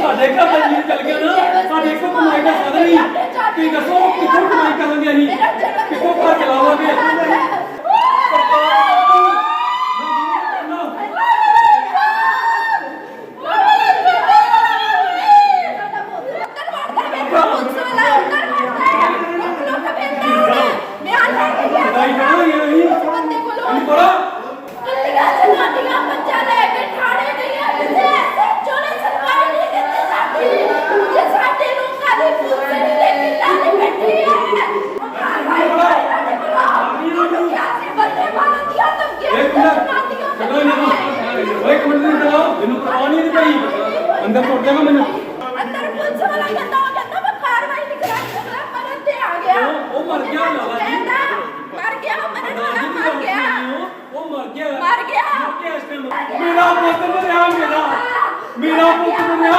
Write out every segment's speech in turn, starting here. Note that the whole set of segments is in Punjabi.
ਸਾਡੇ ਘਰ ਦਾ ਜੀਵ ਚੱਲ ਗਿਆ ਨਾ। ਸਾਡੇ ਕੋਲ ਕਮਾਈ ਦਾ ਸਾਧਨ ਨਹੀਂ। ਤੁਸੀਂ ਦੱਸੋ, ਕਿੱਥੋਂ ਕਮਾਈ ਕਰਾਂਗੇ ਅਸੀਂ? ਕਿੱਥੋਂ ਘਰ ਚਲਾਵਾਂਗੇ ਲੜਾਈ ਕਰਾਂਗੇ ਅਸੀਂ ਅਸੀਂ ਬੜਾ ਇੱਕ ਮਿੰਟ ਚਲੋ ਇਹਨਾਂ ਨੂੰ ਓਏ ਇੱਕ ਮਿੰਟ ਨਹੀਂ ਚਲੋ ਮੈਨੂੰ ਪਰਵਾਹ ਨਹੀਂ ਪਈ ਅੰਦਰ ਤੁਰ ਜਾਗਾ ਮੈਨੂੰ। ਅੰਦਰ ਪੁਲਿਸ ਵਾਲਾ ਕਹਿੰਦਾ ਉਹ ਕਹਿੰਦਾ ਮੈਂ ਕਾਰਵਾਈ ਨਹੀਂ ਕਰਾਂਗੀ ਅਗਲਾ ਮਰਨ ਤੇ ਆ ਗਿਆ। ਉਹ- ਉਹ ਮਰ ਗਿਆ ਲਾਲਾ ਜੀ। ਕਹਿੰਦਾ, ਮਰ ਗਿਆ ਉਹ ਮਰਨ ਵਾਲਾ ਮਰ ਗਿਆ। ਉਹ ਮਰ ਗਿਆ। ਮਰ ਗਿਆ। ਮਰ ਗਿਆ ਇਸ ਟਾਈਮ ਮੇਰਾ ਪੁੱਤ ਮਰਿਆ ਮੇਰਾ। ਮੇਰਾ ਪੁੱਤ ਮਰਿਆ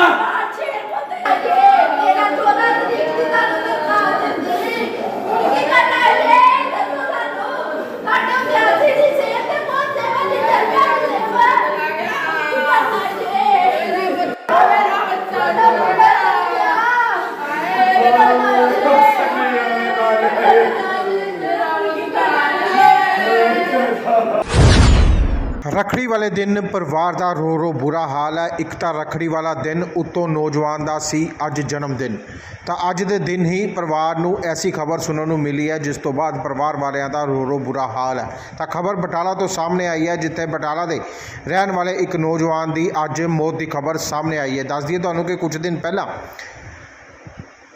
ਰਖੜੀ ਵਾਲੇ ਦਿਨ ਪਰਿਵਾਰ ਦਾ ਰੋ ਰੋ ਬੁਰਾ ਹਾਲ ਹੈ। ਇੱਕ ਤਾਂ ਰਖੜੀ ਵਾਲਾ ਦਿਨ ਉੱਤੋਂ ਨੌਜਵਾਨ ਦਾ ਸੀ ਅੱਜ ਜਨਮ ਦਿਨ। ਤਾਂ ਅੱਜ ਦੇ ਦਿਨ ਹੀ ਪਰਿਵਾਰ ਨੂੰ ਐਸੀ ਖਬਰ ਸੁਣਨ ਨੂੰ ਮਿਲੀ ਹੈ, ਜਿਸ ਤੋਂ ਬਾਅਦ ਪਰਿਵਾਰ ਵਾਲਿਆਂ ਦਾ ਰੋ ਰੋ ਬੁਰਾ ਹਾਲ ਹੈ। ਤਾਂ ਖਬਰ ਬਟਾਲਾ ਤੋਂ ਸਾਹਮਣੇ ਆਈ ਹੈ, ਜਿੱਥੇ ਬਟਾਲਾ ਦੇ ਰਹਿਣ ਵਾਲੇ ਇੱਕ ਨੌਜਵਾਨ ਦੀ ਅੱਜ ਮੌਤ ਦੀ ਖਬਰ ਸਾਹਮਣੇ ਆਈ ਹੈ। ਦੱਸ ਦਈਏ ਤੁਹਾਨੂੰ ਕਿ ਕੁਝ ਦਿਨ ਪਹਿਲਾਂ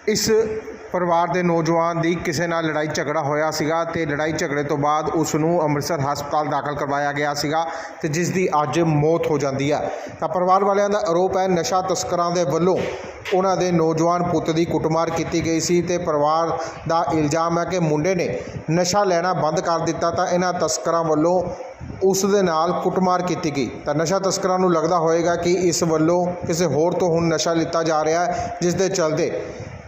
ਇਸ ਪਰਿਵਾਰ ਦੇ ਨੌਜਵਾਨ ਦੀ ਕਿਸੇ ਨਾਲ ਲੜਾਈ ਝਗੜਾ ਹੋਇਆ ਸੀਗਾ ਤੇ ਲੜਾਈ ਝਗੜੇ ਤੋਂ ਬਾਅਦ ਉਸ ਨੂੰ ਅੰਮ੍ਰਿਤਸਰ ਹਸਪਤਾਲ ਦਾਖਲ ਕਰਵਾਇਆ ਗਿਆ ਸੀਗਾ ਤੇ ਜਿਸ ਦੀ ਅੱਜ ਮੌਤ ਹੋ ਜਾਂਦੀ ਹੈ। ਤਾਂ ਪਰਿਵਾਰ ਵਾਲਿਆਂ ਦਾ ਆਰੋਪ ਹੈ, ਨਸ਼ਾ ਤਸਕਰਾਂ ਦੇ ਵੱਲੋਂ ਉਹਨਾਂ ਦੇ ਨੌਜਵਾਨ ਪੁੱਤ ਦੀ ਕੁੱਟਮਾਰ ਕੀਤੀ ਗਈ ਸੀ ਤੇ ਪਰਿਵਾਰ ਦਾ ਇਲਜ਼ਾਮ ਹੈ ਕਿ ਮੁੰਡੇ ਨੇ ਨਸ਼ਾ ਲੈਣਾ ਬੰਦ ਕਰ ਦਿੱਤਾ ਤਾਂ ਇਹਨਾਂ ਤਸਕਰਾਂ ਵੱਲੋਂ ਉਸ ਦੇ ਨਾਲ ਕੁੱਟਮਾਰ ਕੀਤੀ ਗਈ। ਤਾਂ ਨਸ਼ਾ ਤਸਕਰਾਂ ਨੂੰ ਲੱਗਦਾ ਹੋਵੇਗਾ ਕਿ ਇਸ ਵੱਲੋਂ ਕਿਸੇ ਹੋਰ ਤੋਂ ਹੁਣ ਨਸ਼ਾ ਲਿੱਤਾ ਜਾ ਰਿਹਾ ਹੈ ਜਿਸ ਦੇ ਚਲਦੇ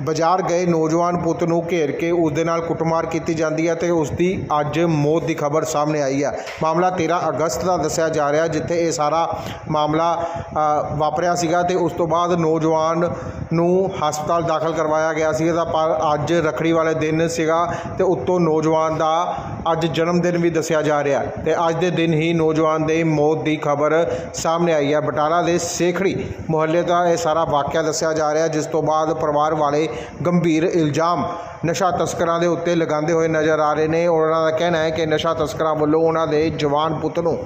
ਬਾਜ਼ਾਰ ਗਏ ਨੌਜਵਾਨ ਪੁੱਤ ਨੂੰ ਘੇਰ ਕੇ ਉਸ ਦੇ ਨਾਲ ਕੁੱਟਮਾਰ ਕੀਤੀ ਜਾਂਦੀ ਹੈ ਤੇ ਉਸ ਦੀ ਅੱਜ ਮੌਤ ਦੀ ਖਬਰ ਸਾਹਮਣੇ ਆਈ ਹੈ। ਮਾਮਲਾ 13 ਅਗਸਤ ਦਾ ਦੱਸਿਆ ਜਾ ਰਿਹਾ ਜਿੱਥੇ ਇਹ ਸਾਰਾ ਮਾਮਲਾ ਵਾਪਰਿਆ ਸੀਗਾ ਤੇ ਉਸ ਤੋਂ ਬਾਅਦ ਨੌਜਵਾਨ ਨੂੰ ਹਸਪਤਾਲ ਦਾਖਲ ਕਰਵਾਇਆ ਗਿਆ ਸੀ। ਤਾਂ ਪਰ ਅੱਜ ਰਖੜੀ ਵਾਲੇ ਦਿਨ ਸੀਗਾ ਤੇ ਉੱਤੋਂ ਨੌਜਵਾਨ ਦਾ ਅੱਜ ਜਨਮ ਦਿਨ ਵੀ ਦੱਸਿਆ ਜਾ ਰਿਹਾ ਹੈ ਤੇ ਅੱਜ ਦੇ ਦਿਨ ਹੀ ਨੌਜਵਾਨ ਦੇ ਮੌਤ ਦੀ ਖਬਰ ਸਾਹਮਣੇ ਆਈ ਹੈ। ਬਟਾਲਾ ਦੇ ਸੇਖੜੀ ਮੁਹੱਲੇ ਦਾ ਇਹ ਸਾਰਾ ਵਾਕਿਆ ਦੱਸਿਆ ਜਾ ਰਿਹਾ ਜਿਸ ਤੋਂ ਬਾਅਦ ਪਰਿਵਾਰ ਵਾਲੇ ਗੰਭੀਰ ਇਲਜ਼ਾਮ ਨਸ਼ਾ ਤਸਕਰਾਂ ਦੇ ਉੱਤੇ ਲਗਾਉਂਦੇ ਹੋਏ ਨਜ਼ਰ ਆ ਰਹੇ ਨੇ। ਉਹਨਾਂ ਦਾ ਕਹਿਣਾ ਹੈ ਕਿ ਨਸ਼ਾ ਤਸਕਰਾਂ ਵੱਲੋਂ ਉਹਨਾਂ ਦੇ ਜਵਾਨ ਪੁੱਤ ਨੂੰ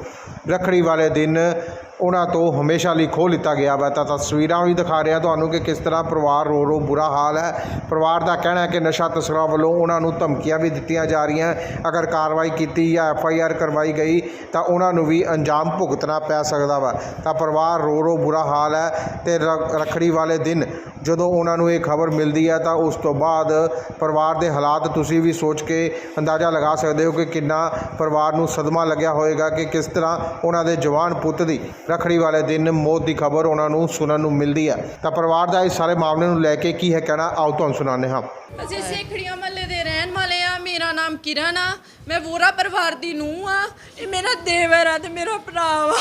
ਰਖੜੀ ਵਾਲੇ ਦਿਨ ਉਹਨਾਂ ਤੋਂ ਹਮੇਸ਼ਾ ਲਈ ਖੋਹ ਲਿੱਤਾ ਗਿਆ ਵਾ। ਤਾਂ ਤਸਵੀਰਾਂ ਵੀ ਦਿਖਾ ਰਿਹਾ ਤੁਹਾਨੂੰ ਕਿ ਕਿਸ ਤਰ੍ਹਾਂ ਪਰਿਵਾਰ ਰੋ ਰੋ ਬੁਰਾ ਹਾਲ ਹੈ। ਪਰਿਵਾਰ ਦਾ ਕਹਿਣਾ ਹੈ ਕਿ ਨਸ਼ਾ ਤਸਕਰਾਂ ਵੱਲੋਂ ਉਹਨਾਂ ਨੂੰ ਧਮਕੀਆਂ ਵੀ ਦਿੱਤੀਆਂ ਜਾ ਰਹੀਆਂ ਅਗਰ ਕਾਰਵਾਈ ਕੀਤੀ ਜਾਂ ਐਫ ਆਈ ਆਰ ਕਰਵਾਈ ਗਈ ਤਾਂ ਉਹਨਾਂ ਨੂੰ ਵੀ ਅੰਜਾਮ ਭੁਗਤਣਾ ਪੈ ਸਕਦਾ ਵਾ। ਤਾਂ ਪਰਿਵਾਰ ਰੋ ਰੋ ਬੁਰਾ ਹਾਲ ਹੈ ਤੇ ਰ- ਰੱਖੜੀ ਵਾਲੇ ਦਿਨ ਜਦੋਂ ਉਹਨਾਂ ਨੂੰ ਇਹ ਖਬਰ ਮਿਲਦੀ ਹੈ ਤਾਂ ਉਸ ਤੋਂ ਬਾਅਦ ਪਰਿਵਾਰ ਦੇ ਹਾਲਾਤ ਤੁਸੀਂ ਵੀ ਸੋਚ ਕੇ ਅੰਦਾਜ਼ਾ ਲਗਾ ਸਕਦੇ ਹੋ ਕਿ ਕਿੰਨਾ ਪਰਿਵਾਰ ਨੂੰ ਸਦਮਾ ਲੱਗਿਆ ਹੋਵੇਗਾ ਕਿ ਕਿਸ ਤਰ੍ਹਾਂ ਉਹਨਾਂ ਦੇ ਜਵਾਨ ਪੁੱਤ ਦੀ ਰੱਖੜੀ ਵਾਲੇ ਦਿਨ ਮੌਤ ਦੀ ਖਬਰ ਉਹਨਾਂ ਨੂੰ ਸੁਣਨ ਨੂੰ ਮਿਲਦੀ ਹੈ। ਤਾਂ ਪਰਿਵਾਰ ਦਾ ਇਸ ਸਾਰੇ ਮਾਮਲੇ ਨੂੰ ਲੈ ਕੇ ਕੀ ਹੈ ਕਹਿਣਾ? ਆਓ ਤੁਹਾਨੂੰ ਸੁਣਾਉਂਦੇ ਹਾਂ। ਅਸੀਂ ਸੇਖੜੀਆਂ ਮਹੱਲੇ ਦੇ ਰਹਿਣ ਵਾਲੇ ਆ ਮੇਰਾ ਨਾਮ ਕਿਰਨ ਆ। ਮੈਂ ਵੋਰਾ ਪਰਿਵਾਰ ਦੀ ਨੂੰਹ ਆ। ਇਹ ਮੇਰਾ ਦੇਵਰ ਆ ਤੇ ਮੇਰਾ ਭਰਾ ਵਾ।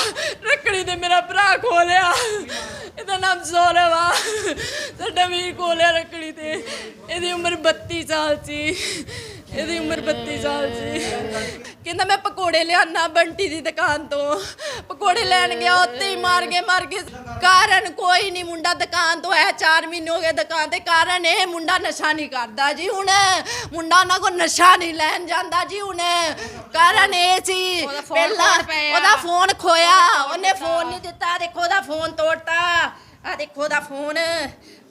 ਰੱਖੜੀ ਤੇ ਮੇਰਾ ਭਰਾ ਖੋਲਿਆ ਇਹਦਾ ਨਾਮ ਸੌਰਵ ਆ। ਸਾਡਾ ਵੀਰ ਕੋਲਿਆ ਰੱਖੜੀ ਤੇ। ਇਹਦੀ ਉਮਰ 32 ਸਾਲ ਸੀ। ਇਹਦੀ ਉਮਰ 32 ਸਾਲ ਸੀ। ਕਹਿੰਦਾ ਮੈਂ ਪਕੌੜੇ ਲਿਆਣਾ ਬੰਟੀ ਦੀ ਦੁਕਾਨ ਤੋਂ। ਪਕੌੜੇ ਲੈਣ ਗਿਆ ਉੱਤੇ ਹੀ ਮਾਰ ਗਏ ਮਾਰ ਗਏ। ਕਾਰਨ ਕੋਈ ਨਹੀਂ ਮੁੰਡਾ ਦੁਕਾਨ ਤੋਂ ਆਇਆ 4 ਮਹੀਨੇ ਹੋ ਗਏ ਦੁਕਾਨ ਤੇ। ਕਾਰਨ ਇਹ ਮੁੰਡਾ ਨਸ਼ਾ ਨਹੀਂ ਕਰਦਾ ਜੀ ਹੁਣ। ਮੁੰਡਾ ਉਹਨਾਂ ਕੋਲ ਨਸ਼ਾ ਨਹੀਂ ਲੈਣ ਜਾਂਦਾ ਜੀ ਹੁਣ। ਕਾਰਨ ਇਹ ਸੀ ਪਹਿਲਾਂ ਉਹਦਾ ਫੋਨ ਖੋਇਆ। ਉਹਨੇ ਫੋਨ ਨਹੀਂ ਦਿੱਤਾ ਦੇਖੋ ਉਹਦਾ ਫੋਨ ਤੋੜਤਾ। ਆ ਦੇਖੋ ਉਹਦਾ ਫੋਨ।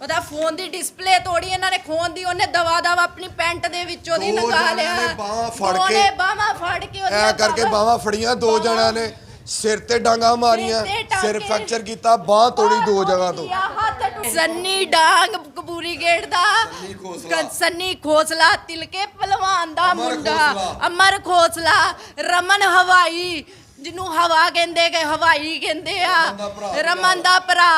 ਉਹਦਾ ਫੋਨ ਦੀ ਡਿਸਪਲੇ ਤੋੜੀ ਇਹਨਾਂ ਨੇ ਖੋਨ ਦੀ ਉਹਨੇ ਦਵਾ ਦਵਾ ਆਪਣੀ ਪੈਂਟ ਦੇ ਵਿੱਚ ਉਹਦੀ ਦੋ ਲਗਾ ਜਣਿਆਂ ਲਿਆ। ਨੇ ਬਾਹਾਂ ਫੜ ਕੇ- ਬਾਹਾਂ ਫੜ ਕੇ ਉਹਦੀਆਂ ਐ ਕਰਕੇ ਬਾਹਾਂ ਫੜੀਆਂ ਦੋ ਬਾਹਾਂ- ਜਣਿਆਂ ਨੇ। ਸਿਰ ਤੇ ਡਾਂਗਾ ਮਾਰੀਆਂ ਸਿਰ ਤੇ ਸਿਰ ਟਾਂਗੇ। ਫ੍ਰੈਕਚਰ ਕੀਤਾ ਬਾਹ ਤੋੜੀ ਦੋ ਜਗ੍ਹਾ ਤੋਂ। ਸੰਨੀ ਡਾਂਗ ਕਬੂਰੀ ਗੇਟ ਦਾ। ਖੋਸਲਾ। ਕ- ਸੰਨੀ ਖੋਸਲਾ ਤਿਲਕੇ ਪਹਿਲਵਾਨ ਦਾ ਅਮਰ ਮੁੰਡਾ। ਖੋਸਲਾ। ਅਮਰ ਖੋਸਲਾ ਰਮਨ ਹਵਾਈ। ਜਿਹਨੂੰ ਹਵਾ ਕਹਿੰਦੇ ਕਿ ਹਵਾਈ ਕਹਿੰਦੇ ਆ। ਰਮਨ ਦਾ ਭਰਾ।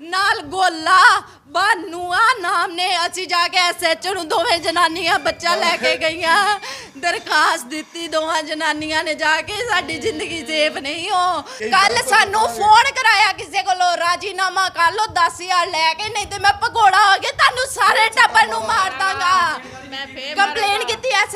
ਨਾਲ। ਗੋਲਾ ਬਾਨੂਆ ਨਾਮ ਨੇ। ਅਸੀਂ ਜਾ ਕੇ ਐਸਐਚ ਨੂੰ ਦੋਵੇਂ ਜਨਾਨੀਆਂ ਬੱਚਾ ਲੈ ਕੇ ਗਈਆਂ। ਦਰਖਾਸਤ ਦਿੱਤੀ ਦੋਵਾਂ ਜਨਾਨੀਆਂ ਨੇ ਜਾ ਕੇ ਸਾਡੀ ਜ਼ਿੰਦਗੀ ਸੇਫ ਨਹੀਂ ਹੋ। ਕੱਲ ਸਾਨੂੰ ਫੋਨ ਕਰਾਇਆ ਕਿਸੇ ਕੋਲੋਂ ਰਾਜੀਨਾਮਾ ਕਰ ਲੋ 10000 ਲੈ ਕੇ ਨਹੀਂ ਤੇ ਮੈਂ ਭਗੋੜਾ ਹੋ ਕੇ ਤੁਹਾਨੂੰ ਸਾਰੇ ਟੱਬਰ ਨੂੰ ਮਾਰ ਦਾਂਗਾ। ਮੈਂ ਫੇਰ ਕੰਪਲੇਨ ਕੀਤੀ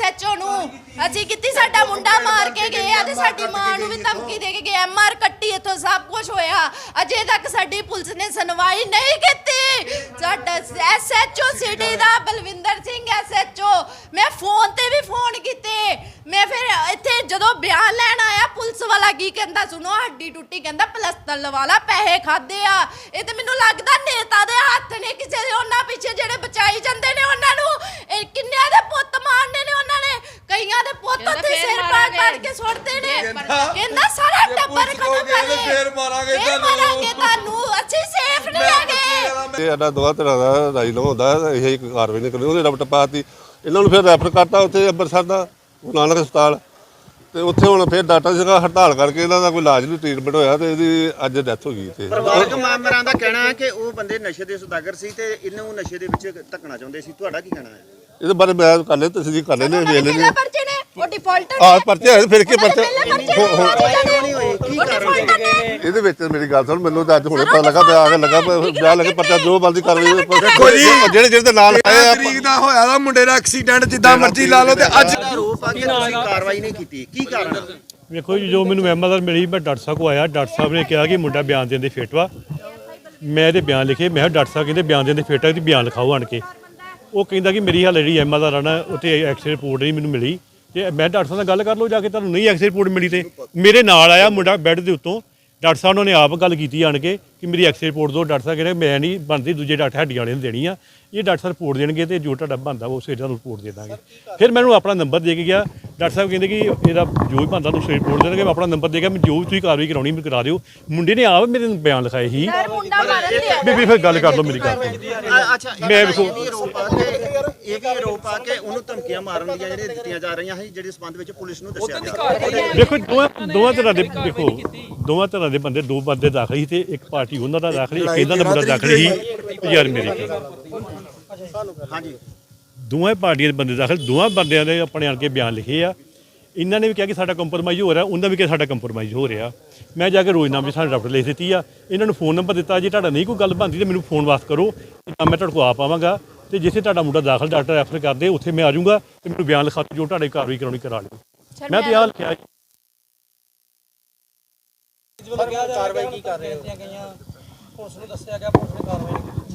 ਐਸਐਚਓ ਨੂੰ। ਅਸੀਂ ਕੀਤੀ ਸਾਡਾ ਮੁੰਡਾ ਮਾਰ ਕੇ ਗਏ ਆ ਤੇ ਸਾਡੀ ਮਾਂ ਨੂੰ ਵੀ ਧਮਕੀ ਦੇ ਕੇ ਗਏ ਐਮਆਰ ਕੱਟੀ ਇੱਥੋਂ ਸਭ ਕੁਝ ਹੋਇਆ। ਅਜੇ ਤੱਕ ਸਾਡੀ ਪੁਲਿਸ ਨੇ ਸੁਣਵਾਈ ਨਹੀਂ ਕੀਤੀ। ਸਾਡਾ ਐਸਐਚਓ ਸਿਟੀ ਦਾ ਬਲਵਿੰਦਰ ਸਿੰਘ ਐਸਐਚਓ। ਮੈਂ ਫੋਨ ਤੇ ਵੀ ਫੋਨ ਕੀਤੇ। ਮੈਂ ਫਿਰ ਇੱਥੇ ਜਦੋਂ ਬਿਆਨ ਲੈਣ ਆਇਆ, ਪੁਲਿਸ ਵਾਲਾ ਕੀ ਕਹਿੰਦਾ, ਸੁਣੋ, ਹੱਡੀ ਟੁੱਟੀ ਕਹਿੰਦਾ, ਪਲਸਤਰ ਲਵਾ ਲਾ ਪੈਸੇ ਖਾਦੇ ਆ। ਇਹ ਤੇ ਮੈਨੂੰ ਲੱਗਦਾ ਨੇਤਾ ਦੇ ਹੱਥ ਨੇ ਕਿਸੇ ਦੇ, ਉਹਨਾਂ ਪਿੱਛੇ ਜਿਹੜੇ ਬਚਾਈ ਜਾਂਦੇ ਨੇ, ਉਹਨਾਂ ਨੂੰ ਇਹ ਕਿੰਨਿਆਂ ਦੇ ਪੁੱਤ ਮਾਰਨੇ ਨੇ ਉਹਨਾਂ ਨੇ ਕਈਆਂ ਦੇ ਪੁੱਤ ਕਹਿੰਦਾ ਤੇ ਫੇਰ ਸਿਰ ਪਾੜ ਮਾਰਾਂਗੇ। ਪਾੜ ਕੇ ਸੁੱਟਦੇ ਨੇ ਕਹਿੰਦਾ- ਕਹਿੰਦਾ ਸਾਰਾ ਟੱਬਰ ਖਤਮ ਤੇ ਕਰੇ ਫੇਰ ਮਾਰਾਂਗੇ ਤੁਹਾਨੂੰ। ਮਾਰਾਂਗੇ ਤੁਹਾਨੂੰ ਅਸੀਂ ਸੇਫ ਨਹੀਂ ਹੈਗੇ। ਇਹ ਸਾਡਾ ਦੋਹਾਂ ਤਰ੍ਹਾਂ ਦਾ ਰਾਈ ਲੋ ਹੁੰਦਾ ਇਹ ਇੱਕ ਕਾਰਵਾਈ ਨਹੀਂ ਕਰਨੀ ਉਹਨੇ ਰਬਟ ਪਾਤੀ। ਇਹਨਾਂ ਨੂੰ ਫਿਰ ਰੈਫਰ ਕਰਤਾ ਉੱਥੇ ਅੰਮ੍ਰਿਤਸਰ ਦਾ ਨਾਨਕ ਹਸਪਤਾਲ। ਤੇ ਉੱਥੇ ਹੁਣ ਫਿਰ ਡਾਕਟਰ ਸੀਗਾ ਹੜਤਾਲ ਕਰਕੇ ਇਹਨਾਂ ਦਾ ਕੋਈ ਇਲਾਜ ਨਹੀਂ ਟ੍ਰੀਟਮੈਂਟ ਹੋਇਆ ਤੇ ਇਹਦੀ ਅੱਜ ਡੈਥ ਹੋ ਗਈ ਇੱਥੇ। ਪਰਿਵਾਰਕ ਮੈਂਬਰਾਂ ਦਾ ਕਹਿਣਾ ਹੈ ਕਿ ਉਹ ਬੰਦੇ ਨਸ਼ੇ ਦੇ ਸੁਦਾਗਰ ਸੀ ਤੇ ਇਹਨੂੰ ਨਸ਼ੇ ਦੇ ਵਿੱਚ ਧੱਕਣਾ ਚਾਹੁੰਦੇ ਸੀ। ਤੁਹਾਡਾ ਕੀ ਕਹਿਣਾ ਹੈ? ਇਹਦੇ ਬਾਰੇ ਮੈਂ ਕਰ ਲੈ ਤਸਦੀਕ ਕਰ ਲੈਨੇ ਵੇਖ ਨੇ ਉਹ ਡਿਫਾਲਟਰ ਪਰਚੇ ਹੋਏ, ਫਿਰ ਕੀ ਪਰਚੇ ਹੋ- ਹੋ- ਨਹੀਂ ਹੋਏ ਕੀ ਕਾਰਨ ਸੀ ਇਹਦੇ ਵਿੱਚ ਮੇਰੀ ਗੱਲ ਸੁਣ ਮੈਨੂੰ ਤਾਂ ਅੱਜ ਹੁਣੇ ਪਤਾ ਲੱਗਾ ਪਿਆ ਆ ਕੇ ਲੱਗਾ ਪਿਆ ਲੱਗੇ ਪਰਚਾ ਜੋ। ਬਲਦੀ ਕਰ ਰਹੀ ਦੇਖੋ ਜੀ, ਜਿਹੜੇ ਜਿਹੜੇ ਦੇ ਨਾਲ ਆਏ ਇਹ ਆ ਤਰੀਕ ਦਾ ਹੋਇਆ ਦਾ ਮੁੰਡੇ ਦਾ ਐਕਸੀਡੈਂਟ ਜਿੱਦਾਂ ਮਰਜ਼ੀ ਲਾ ਲਓ ਤੇ ਅੱਜ ਆਰੋਪ ਆ ਕਿ ਤੁਸੀਂ ਕਾਰਵਾਈ ਨਹੀਂ ਕੀਤੀ। ਕੀ ਕਾਰਨ ਹੈ? ਵੇਖੋ ਜੀ ਜੋ ਮੈਨੂੰ ਐਮਐਲਆਰ ਮਿਲੀ ਮੈਂ ਡਾਕਟਰ ਸਾਹਿਬ ਕੋ ਆਇਆ। ਡਾਕਟਰ ਸਾਹਿਬ ਨੇ ਕਿਹਾ ਕਿ ਮੁੰਡਾ ਬਿਆਨ ਦੇਣ ਦੇ ਫਿੱਟ ਵਾ। ਮੈਂ ਇਹਦੇ ਬਿਆਨ ਲਿਖੇ। ਮੈਂ ਕਿਹਾ ਡਾਕਟਰ ਸਾਹਿਬ ਕਹਿੰਦੇ ਬਿਆਨ ਦੇਣ ਦੇ ਫਿੱਟ ਆ ਤੇ ਬਿਆਨ ਲਿਖਾਓ ਆਣ ਕੇ। ਉਹ ਕਹਿੰਦਾ ਕਿ ਮੇਰੀ ਹਾਲੇ ਜਿਹੜੀ ਐਮਐਲਆਰ ਆ ਨਾ ਉੱਥੇ ਐਕਸਰੇ ਰਿਪੋਰਟ ਨਹੀਂ ਮੈਨੂੰ ਮਿਲੀ। ਤੇ ਮੈਂ ਡਾਕਟਰ ਸਾਹਿਬ ਨਾਲ ਗੱਲ ਕਰ ਲਓ ਜਾ ਕੇ ਤੁਹਾਨੂੰ ਨਹੀਂ ਐਕਸਰੇ ਰਿਪੋਰਟ ਮਿਲੀ ਤੇ ਮੇਰੇ ਨਾਲ ਆਇਆ ਮੁੰਡਾ ਬੈੱਡ ਦੇ ਉੱਤੋਂ। ਡਾਕਟਰ ਸਾਹਿਬ ਨੇ ਆਪ ਗੱਲ ਕੀਤੀ ਆਣ ਕੇ ਕਿ ਮੇਰੀ ਐਕਸਰੇ ਰਿਪੋਰਟ ਦਿਓ ਡਾਕਟਰ ਸਾਹਿਬ ਕਹਿੰਦੇ ਮੈਂ ਨਹੀਂ ਬਣਦੀ, ਦੂਜੇ ਡਾਕਟਰ ਹੱਡੀਆਂ ਵਾਲੇ ਨੂੰ ਦੇਣੀ ਆ। ਇਹ ਡਾਕਟਰ ਸਾਹਿਬ ਰਿਪੋਰਟ ਦੇਣਗੇ ਤੇ ਜੋ ਤੁਹਾਡਾ ਬਣਦਾ ਉਹ ਉਸੇ ਤੁਹਾਨੂੰ ਰਿਪੋਰਟ ਦੇ ਦਾਂਗੇ। ਫਿਰ ਮੈਨੂੰ ਆਪਣਾ ਨੰਬਰ ਦੇ ਕੇ ਗਿਆ। ਡਾਕਟਰ ਸਾਹਿਬ ਕਹਿੰਦੇ ਕਿ ਇਹਦਾ ਜੋ ਵੀ ਬਣਦਾ ਤੁਸੀਂ ਰਿਪੋਰਟ ਦੇ ਦਾਂਗੇ ਮੈਂ ਆਪਣਾ ਨੰਬਰ ਦੇ ਕੇ ਮੈਂ ਜੋ ਵੀ ਤੁਸੀਂ ਕਾਰਵਾਈ ਕਰਾਉਣੀ ਮੈਨੂੰ ਕਰਾ ਦਿਓ। ਮੁੰਡੇ ਨੇ ਆਪ ਮੇਰੇ ਨੂੰ ਬਿਆਨ ਲਿਖਾਏ ਸੀ। ਬੀਬੀ ਫਿਰ ਗੱਲ ਕਰ ਲਓ ਮੇਰੀ ਗੱਲ। ਅੱਛਾ ਮੈਂ ਵੇਖੋ- ਇਹ ਵੀ ਆਰੋਪ ਆ ਕਿ ਇਹ ਵੀ ਆਰੋਪ ਆ ਕਿ ਉਹਨੂੰ ਧਮਕੀਆਂ ਮਾਰਨ ਦੀਆਂ ਜਿਹੜੀਆਂ ਦਿੱਤੀਆਂ ਜਾ ਰਹੀਆਂ ਸੀ ਜਿਹੜੇ ਸਬੰਧ ਵਿੱਚ ਪੁਲਿਸ ਨੂੰ ਦੱਸਿਆ ਗਿਆ। ਦੇਖੋ ਦੋਵਾਂ ਦੋਵਾਂ ਤਰ੍ਹਾਂ ਦੇ ਦੇਖੋ ਦੋਵਾਂ ਤਰ੍ਹਾਂ ਦੇ ਬੰਦੇ ਦੋ ਬੰਦੇ ਦਾਖਲ ਸੀ ਤੇ ਇੱਕ ਪਾਰਟੀ ਉਹਨਾਂ ਦਾ ਦਾਖਲ ਇੱਕ ਇਹਨਾਂ ਦਾ ਮੁੰਡਾ ਦਾਖਲ ਸੀ। ਯਾਰ ਮੇਰੇ ਹਾਂਜੀ। ਦੋਵਾਂ ਪਾਰਟੀਆਂ ਦੇ ਬੰਦੇ ਦਾਖਲ ਦੋਵਾਂ ਬੰਦਿਆਂ ਨੇ ਆਪਣੇ ਆਣ ਕੇ ਬਿਆਨ ਲਿਖੇ ਆ। ਇਹਨਾਂ ਨੇ ਵੀ ਕਿਹਾ ਕਿ ਸਾਡਾ ਕੰਪਰੋਮਾਈਜ਼ ਹੋ ਰਿਹਾ ਉਹਨਾਂ ਵੀ ਕਿਹਾ ਸਾਡਾ ਕੰਪਰੋਮਾਈਜ਼ ਹੋ ਰਿਹਾ। ਮੈਂ ਜਾ ਕੇ ਰੋਜ਼ਨਾਮੇ ਸਾਨੂੰ ਡਾਕਟਰ ਲਿਖ ਦਿੱਤੀ ਆ। ਇਹਨਾਂ ਨੂੰ ਫੋਨ ਨੰਬਰ ਦਿੱਤਾ ਜੇ ਤੁਹਾਡਾ ਨਹੀਂ ਕੋਈ ਗੱਲ ਬਣਦੀ ਤੇ ਮੈਨੂੰ ਫੋਨ ਵਾਸ ਕਰੋ। ਤਾਂ ਮੈਂ ਤੁਹਾਡੇ ਕੋਲ ਆ ਪਾਵਾਂਗਾ ਤੇ ਜਿੱਥੇ ਤੁਹਾਡਾ ਮੁੰਡਾ ਦਾਖਲ ਡਾਕਟਰ ਰੈਫਰ ਕਰਦੇ ਉੱਥੇ ਮੈਂ ਆ ਜਾਊਂਗਾ ਤੇ ਮੈਨੂੰ ਬਿਆਨ ਲਿਖਾ ਦਿਓ ਜੋ ਤੁਹਾਡੇ ਕਾਰਵਾਈ ਕਰਾਉਣੀ ਕਰਾ ਲਿਓ। ਮੈਂ ਤੇ ਆਹ ਲਿਖਿਆ ਜੀ।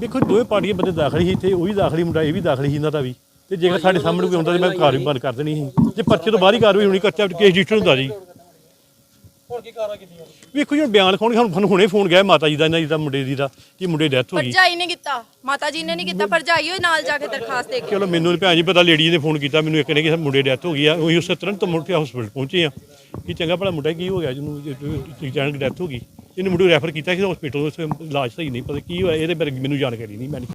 ਦੇਖੋ ਦੋਵੇਂ ਪਾਰਟੀਆਂ ਬੰਦੇ ਦਾਖਲ ਸੀ ਇੱਥੇ ਉਹ ਵੀ ਦਾਖਲ ਮੁੰਡਾ ਇਹ ਵੀ ਦਾਖਲ ਸੀ ਇਹਨਾਂ ਦਾ ਵੀ। ਤੇ ਜੇਕਰ ਸਾਡੇ ਸਾਹਮਣੇ ਕੋਈ ਹੁੰਦਾ ਤੇ ਮੈਂ ਕਾਰਵਾਈ ਬੰਦ ਕਰ ਦੇਣੀ ਸੀ। ਜੇ ਪਰਚੇ ਤੋਂ ਬਾਹਰ ਹੀ ਕਾਰਵਾਈ ਹੋਣੀ ਕੱਚਾ ਕੇਸ ਰਜਿਸਟਰ ਹੁੰਦਾ ਜੀ। ਹੁਣ ਕੀ ਕਾਰਵਾਈ ਕੀਤੀ ਵੇਖੋ ਜੀ ਬਿਆਨ ਲਿਖਾਉਣਗੇ ਸਾਨੂੰ ਸਾਨੂੰ ਹੁਣੇ ਫੋਨ ਗਿਆ ਮਾਤਾ ਜੀ ਦਾ ਇਹਨਾਂ ਜੀ ਦਾ ਮੁੰਡੇ ਦੀ ਦਾ ਕਿ ਮੁੰਡੇ ਡੈਥ ਹੋ ਗਈ। ਭਰਜਾਈ ਨੇ ਕੀਤਾ ਮਾਤਾ ਜੀ ਨੇ ਨਹੀਂ ਕੀਤਾ ਭਰਜਾਈ ਹੋਏ ਨਾਲ ਜਾ ਕੇ ਦਰਖਾਸਤ ਦੇ ਕੇ। ਚਲੋ ਮੈਨੂੰ ਨੀ ਭੈਣ ਜੀ ਪਤਾ ਲੇਡੀ ਨੇ ਫੋਨ ਕੀਤਾ ਮੈਨੂੰ ਇੱਕ ਨੇ ਕਿ ਮੁੰਡੇ ਡੈਥ ਹੋ ਗਈ ਆ ਉਹੀ ਉਸੇ ਤੁਰੰਤ ਮੁੜ ਕੇ ਹਸਪੀਟਲ ਪਹੁੰਚੇ ਆ। ਕਿ ਚੰਗਾ ਭਲਾ ਮੁੰਡਾ ਕੀ ਹੋ ਗਿਆ ਜਿਹਨੂੰ ਜਾਣ ਡੈਥ ਹੋ ਗਈ। ਇਹਨੂੰ ਮੁੰਡੇ ਰੈਫਰ ਕੀਤਾ ਕਿ ਹਸਪੀਟਲ ਉਸ ਇਲਾਜ ਸਹੀ ਨਹੀਂ ਪਤਾ ਕੀ ਹੋਇਆ ਇਹਦੇ ਬਾਰੇ ਮੈਨੂੰ ਜਾਣਕਾਰੀ ਨਹੀਂ ਮੈਂ ਨਹੀਂ